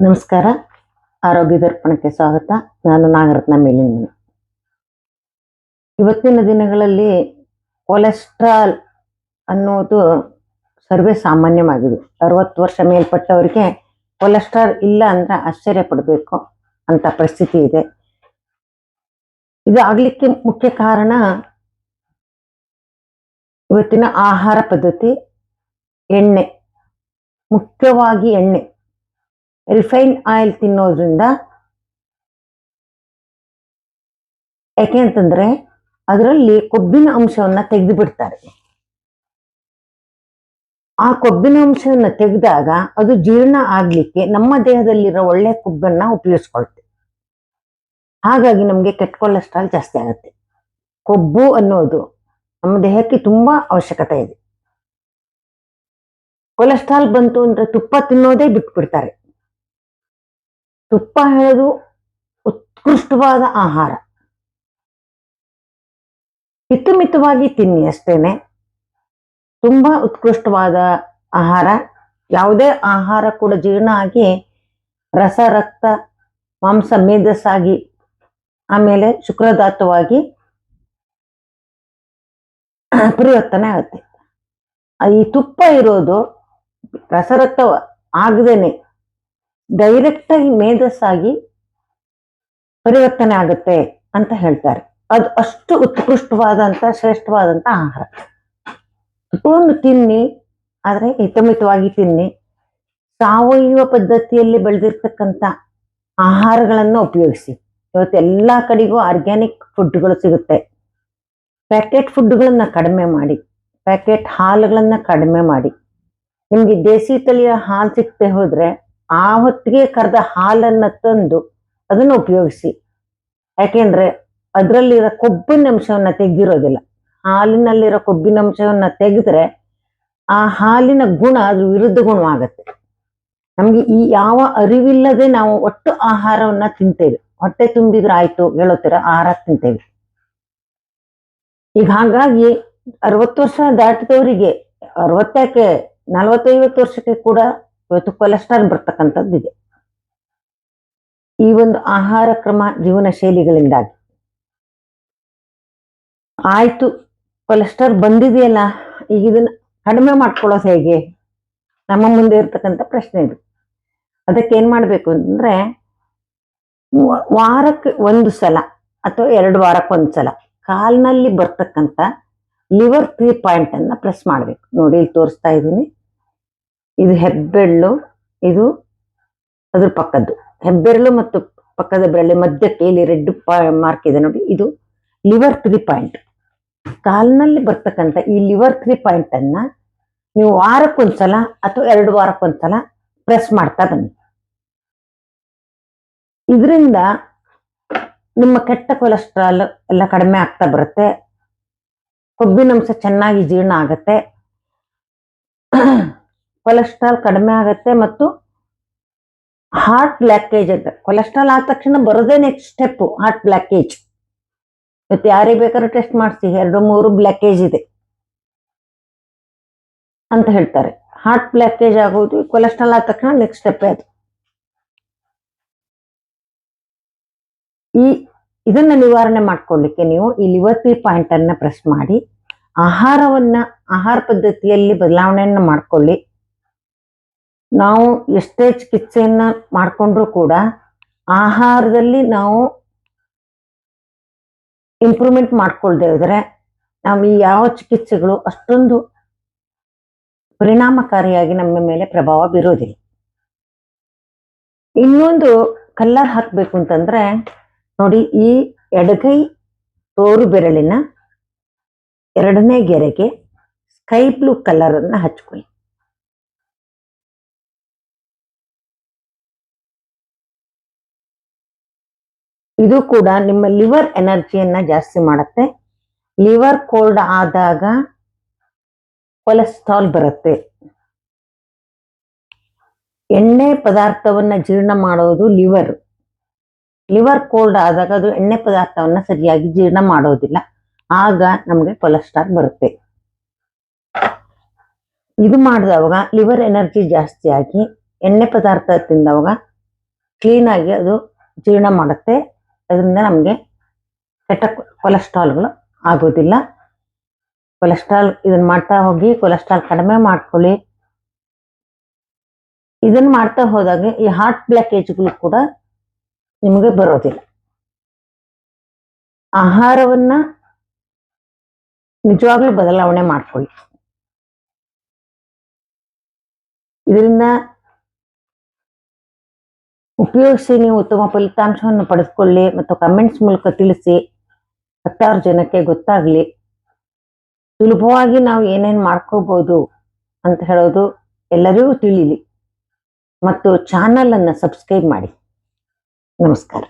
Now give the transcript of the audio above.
ನಮಸ್ಕಾರ. ಆರೋಗ್ಯ ದರ್ಪಣಕ್ಕೆ ಸ್ವಾಗತ. ನಾನು ನಾಗರತ್ನ ಮೇಲಿನ ಇವತ್ತಿನ ದಿನಗಳಲ್ಲಿ ಕೊಲೆಸ್ಟ್ರಾಲ್ ಅನ್ನೋದು ಸರ್ವೇ ಸಾಮಾನ್ಯವಾಗಿದೆ. ಅರವತ್ತು ವರ್ಷ ಮೇಲ್ಪಟ್ಟವರಿಗೆ ಕೊಲೆಸ್ಟ್ರಾಲ್ ಇಲ್ಲ ಅಂದ್ರೆ ಆಶ್ಚರ್ಯ ಪಡಬೇಕು ಅಂತ ಪರಿಸ್ಥಿತಿ ಇದೆ. ಇದು ಆಗ್ಲಿಕ್ಕೆ ಮುಖ್ಯ ಕಾರಣ ಇವತ್ತಿನ ಆಹಾರ ಪದ್ಧತಿ, ಎಣ್ಣೆ, ಮುಖ್ಯವಾಗಿ ಎಣ್ಣೆ. ರಿಫೈನ್ ಆಯಿಲ್ ತಿನ್ನೋದ್ರಿಂದ ಯಾಕೆ ಅಂತಂದ್ರೆ ಅದರಲ್ಲಿ ಕೊಬ್ಬಿನ ಅಂಶವನ್ನ ತೆಗೆದು ಬಿಡ್ತಾರೆ ಆ ಕೊಬ್ಬಿನ ಅಂಶವನ್ನು ತೆಗೆದಾಗ ಅದು ಜೀರ್ಣ ಆಗ್ಲಿಕ್ಕೆ ನಮ್ಮ ದೇಹದಲ್ಲಿರೋ ಒಳ್ಳೆ ಕೊಬ್ಬನ್ನ ಉಪಯೋಗಿಸ್ಕೊಳ್ತೆ. ಹಾಗಾಗಿ ನಮಗೆ ಕೆಟ್ಟ ಕೊಲೆಸ್ಟ್ರಾಲ್ ಜಾಸ್ತಿ ಆಗುತ್ತೆ. ಕೊಬ್ಬು ಅನ್ನೋದು ನಮ್ಮ ದೇಹಕ್ಕೆ ತುಂಬಾ ಅವಶ್ಯಕತೆ ಇದೆ. ಕೊಲೆಸ್ಟ್ರಾಲ್ ಬಂತು ಅಂದ್ರೆ ತುಪ್ಪ ತಿನ್ನೋದೇ ಬಿಟ್ಬಿಡ್ತಾರೆ. ತುಪ್ಪ ಹೇಳೋದು ಉತ್ಕೃಷ್ಟವಾದ ಆಹಾರ. ಹಿತಮಿತವಾಗಿ ತಿನ್ನಿ ಅಷ್ಟೇನೆ. ತುಂಬಾ ಉತ್ಕೃಷ್ಟವಾದ ಆಹಾರ. ಯಾವುದೇ ಆಹಾರ ಕೂಡ ಜೀರ್ಣ ಆಗಿ ರಸ, ರಕ್ತ, ಮಾಂಸ, ಮೇಧಸ್ಸಾಗಿ ಆಮೇಲೆ ಶುಕ್ರಧಾತುವಾಗಿ ಪರಿವರ್ತನೆ ಆಗುತ್ತೆ. ಈ ತುಪ್ಪ ಇರೋದು ರಸರಕ್ತ ಆಗದೇನೆ ಡೈರೆಕ್ಟ್ ಆಗಿ ಮೇಧಸ್ಸಾಗಿ ಪರಿವರ್ತನೆ ಆಗುತ್ತೆ ಅಂತ ಹೇಳ್ತಾರೆ. ಅದು ಅಷ್ಟು ಉತ್ಕೃಷ್ಟವಾದಂತ ಶ್ರೇಷ್ಠವಾದಂತ ಆಹಾರ. ತುಪ್ಪವನ್ನು ತಿನ್ನಿ, ಆದರೆ ಹಿತಮಿತವಾಗಿ ತಿನ್ನಿ. ಸಾವಯವ ಪದ್ಧತಿಯಲ್ಲಿ ಬೆಳೆದಿರ್ತಕ್ಕಂಥ ಆಹಾರಗಳನ್ನು ಉಪಯೋಗಿಸಿ. ಇವತ್ತು ಎಲ್ಲಾ ಕಡೆಗೂ ಆರ್ಗ್ಯಾನಿಕ್ ಫುಡ್ಗಳು ಸಿಗುತ್ತೆ. ಪ್ಯಾಕೆಟ್ ಫುಡ್ಗಳನ್ನು ಕಡಿಮೆ ಮಾಡಿ ಪ್ಯಾಕೆಟ್ ಹಾಲುಗಳನ್ನು ಕಡಿಮೆ ಮಾಡಿ. ನಿಮಗೆ ದೇಸಿ ತಳಿಯ ಹಾಲು ಸಿಕ್ತೆ ಹೋದರೆ ಆ ಹೊತ್ತಿಗೆ ಕರೆದ ಹಾಲನ್ನು ತಂದು ಅದನ್ನು ಉಪಯೋಗಿಸಿ. ಯಾಕೆಂದರೆ ಅದರಲ್ಲಿರೋ ಕೊಬ್ಬಿನ ಅಂಶವನ್ನು ತೆಗೆದಿರೋದಿಲ್ಲ. ಹಾಲಿನಲ್ಲಿರೋ ಕೊಬ್ಬಿನ ಅಂಶವನ್ನು ತೆಗೆದ್ರೆ ಆ ಹಾಲಿನ ಗುಣ ಅದ್ರ ವಿರುದ್ಧ ಗುಣವಾಗತ್ತೆ. ನಮಗೆ ಈ ಯಾವ ಅರಿವಿಲ್ಲದೆ ನಾವು ಒಟ್ಟು ಆಹಾರವನ್ನು ತಿಂತೇವೆ. ಹೊಟ್ಟೆ ತುಂಬಿದ್ರೆ ಆಯಿತು ಹೇಳೋತರ ಆಹಾರ ತಿಂತೇವೆ. ಈಗ ಹಾಗಾಗಿ ಅರವತ್ತು ವರ್ಷ ದಾಟಿದವರಿಗೆ, ಅರವತ್ತಕ್ಕೆ, ನಲವತ್ತೈವತ್ತು ವರ್ಷಕ್ಕೆ ಕೂಡ ಇವತ್ತು ಕೊಲೆಸ್ಟ್ರಾಲ್ ಬರ್ತಕ್ಕಂಥದ್ದು ಇದೆ. ಈ ಒಂದು ಆಹಾರ ಕ್ರಮ ಜೀವನ ಶೈಲಿಗಳಿಂದಾಗಿ. ಆಯ್ತು, ಕೊಲೆಸ್ಟ್ರಾಲ್ ಬಂದಿದೆಯಲ್ಲ, ಈಗ ಇದನ್ನು ಕಡಿಮೆ ಮಾಡ್ಕೊಳ್ಳೋದು ಹೇಗೆ? ನಮ್ಮ ಮುಂದೆ ಇರ್ತಕ್ಕಂಥ ಪ್ರಶ್ನೆ ಇದು. ಅದಕ್ಕೆ ಏನು ಮಾಡಬೇಕು ಅಂದ್ರೆ ವಾರಕ್ಕೆ ಒಂದು ಸಲ ಅಥವಾ ಎರಡು ವಾರಕ್ಕೆ ಒಂದು ಸಲ ಕಾಲ್ನಲ್ಲಿ ಬರ್ತಕ್ಕಂಥ ಲಿವರ್ ತ್ರೀ ಪಾಯಿಂಟ್ ಅನ್ನ ಪ್ರೆಸ್ ಮಾಡ್ಬೇಕು. ನೋಡಿ, ಇಲ್ಲಿ ತೋರಿಸ್ತಾ ಇದ್ದೀನಿ. ಇದು ಹೆಬ್ಬೆರಳು, ಇದು ಅದ್ರ ಪಕ್ಕದ್ದು. ಹೆಬ್ಬೆರಳು ಮತ್ತು ಪಕ್ಕದ ಬೆರಳು ಮಧ್ಯಕ್ಕೆ ಇಲ್ಲಿ ರೆಡ್ ಮಾರ್ಕ್ ಇದೆ ನೋಡಿ. ಇದು ಲಿವರ್ ತ್ರೀ ಪಾಯಿಂಟ್. ಕಾಲ್ನಲ್ಲಿ ಬರ್ತಕ್ಕಂಥ ಈ ಲಿವರ್ ತ್ರೀ ಪಾಯಿಂಟ್ ಅನ್ನ ನೀವು ವಾರಕ್ಕೊಂದ್ಸಲ ಅಥವಾ ಎರಡು ವಾರಕ್ಕೊಂದ್ಸಲ ಪ್ರೆಸ್ ಮಾಡ್ತಾ ಬನ್ನಿ. ಇದರಿಂದ ನಿಮ್ಮ ಕೆಟ್ಟ ಕೊಲೆಸ್ಟ್ರಾಲ್ ಎಲ್ಲ ಕಡಿಮೆ ಆಗ್ತಾ ಬರುತ್ತೆ. ಕೊಬ್ಬಿನಂಶ ಚೆನ್ನಾಗಿ ಜೀರ್ಣ ಆಗುತ್ತೆ. ಕೊಲೆಸ್ಟ್ರಾಲ್ ಕಡಿಮೆ ಆಗುತ್ತೆ ಮತ್ತು ಹಾರ್ಟ್ ಬ್ಲ್ಯಾಕೇಜ್ ಅಂತ. ಕೊಲೆಸ್ಟ್ರಾಲ್ ಆದ ತಕ್ಷಣ ಬರೋದೇ ನೆಕ್ಸ್ಟ್ ಸ್ಟೆಪ್ಪು ಹಾರ್ಟ್ ಬ್ಲಾಕೇಜ್ ಇವತ್ತು ಯಾರಿಗೆ ಬೇಕಾದ್ರೂ ಟೆಸ್ಟ್ ಮಾಡಿಸಿ. ಎರಡು ಮೂರು ಬ್ಲಾಕೇಜ್ ಇದೆ. ಅಂತ ಹೇಳ್ತಾರೆ. ಹಾರ್ಟ್ ಬ್ಲಾಕೇಜ್ ಆಗೋದು ಕೊಲೆಸ್ಟ್ರಾಲ್ ಆದ ತಕ್ಷಣ ನೆಕ್ಸ್ಟ್ ಸ್ಟೆಪ್ಪೇ ಅದು. ಈ ಇದನ್ನ ನಿವಾರಣೆ ಮಾಡ್ಕೊಳ್ಳಿಕ್ಕೆ ನೀವು ಈ ಲಿವರ್ಟಿ ಪಾಯಿಂಟ್ ಅನ್ನ ಪ್ರೆಸ್ ಮಾಡಿ, ಆಹಾರವನ್ನ, ಆಹಾರ ಪದ್ಧತಿಯಲ್ಲಿ ಬದಲಾವಣೆಯನ್ನು ಮಾಡ್ಕೊಳ್ಳಿ. ನಾವು ಎಷ್ಟೇ ಚಿಕಿತ್ಸೆಯನ್ನ ಮಾಡಿಕೊಂಡ್ರು ಕೂಡ ಆಹಾರದಲ್ಲಿ ನಾವು ಇಂಪ್ರೂವ್ಮೆಂಟ್ ಮಾಡ್ಕೊಳ್ದೇ ಇದ್ರೆ ನಾವು ಈ ಯಾವ ಚಿಕಿತ್ಸೆಗಳು ಅಷ್ಟೊಂದು ಪರಿಣಾಮಕಾರಿಯಾಗಿ ನಮ್ಮ ಮೇಲೆ ಪ್ರಭಾವ ಬೀರೋದಿಲ್ಲ. ಇನ್ನೊಂದು ಕಲ್ಲರ್ ಹಾಕಬೇಕು ಅಂತಂದ್ರೆ ನೋಡಿ, ಈ ಎಡಗೈ ತೋರು ಬೆರಳಿನ ಎರಡನೇ ಗೆರೆಗೆ ಸ್ಕೈ ಬ್ಲೂ ಕಲರ್ ಅನ್ನ ಹಚ್ಕೊಳ್ಳಿ. ಇದು ಕೂಡ ನಿಮ್ಮ ಲಿವರ್ ಎನರ್ಜಿಯನ್ನ ಜಾಸ್ತಿ ಮಾಡುತ್ತೆ. ಲಿವರ್ ಕೋಲ್ಡ್ ಆದಾಗ ಕೊಲೆಸ್ಟ್ರಾಲ್ ಬರುತ್ತೆ. ಎಣ್ಣೆ ಪದಾರ್ಥವನ್ನ ಜೀರ್ಣ ಮಾಡೋದು ಲಿವರ್. ಲಿವರ್ ಕೋಲ್ಡ್ ಆದಾಗ ಅದು ಎಣ್ಣೆ ಪದಾರ್ಥವನ್ನ ಸರಿಯಾಗಿ ಜೀರ್ಣ ಮಾಡೋದಿಲ್ಲ. ಆಗ ನಮಗೆ ಕೊಲೆಸ್ಟ್ರಾಲ್ ಬರುತ್ತೆ. ಇದು ಮಾಡಿದವಾಗ ಲಿವರ್ ಎನರ್ಜಿ ಜಾಸ್ತಿ ಆಗಿ ಎಣ್ಣೆ ಪದಾರ್ಥ ತಿಂದವಾಗ ಕ್ಲೀನಾಗಿ ಅದು ಜೀರ್ಣ ಮಾಡುತ್ತೆ. ಅದರಿಂದ ನಮಗೆ ಕೆಟ್ಟ ಕೊಲೆಸ್ಟ್ರಾಲ್ಗಳು ಆಗೋದಿಲ್ಲ. ಕೊಲೆಸ್ಟ್ರಾಲ್ ಇದನ್ನ ಮಾಡ್ತಾ ಹೋಗಿ ಕೊಲೆಸ್ಟ್ರಾಲ್ ಕಡಿಮೆ ಮಾಡ್ಕೊಳ್ಳಿ. ಇದನ್ನ ಮಾಡ್ತಾ ಹೋದಾಗ ಈ ಹಾರ್ಟ್ ಬ್ಲಾಕೇಜ್ಗಳು ಕೂಡ ನಿಮಗೆ ಬರೋದಿಲ್ಲ. ಆಹಾರವನ್ನ ನಿಜವಾಗ್ಲೂ ಬದಲಾವಣೆ ಮಾಡ್ಕೊಳ್ಳಿ. ಇದರಿಂದ ಉಪಯೋಗಿಸಿ ನೀವು ಉತ್ತಮ ಫಲಿತಾಂಶವನ್ನು ಪಡೆದುಕೊಳ್ಳಿ ಮತ್ತು ಕಮೆಂಟ್ಸ್ ಮೂಲಕ ತಿಳಿಸಿ ಹತ್ತಾರು ಜನಕ್ಕೆ ಗೊತ್ತಾಗ್ಲಿ. ಸುಲಭವಾಗಿ ನಾವು ಏನೇನು ಮಾಡ್ಕೋಬಹುದು ಅಂತ ಹೇಳೋದು ಎಲ್ಲರಿಗೂ ತಿಳಿಲಿ. ಮತ್ತು ಚಾನಲ್ ಅನ್ನು ಸಬ್ಸ್ಕ್ರೈಬ್ ಮಾಡಿ. ನಮಸ್ಕಾರ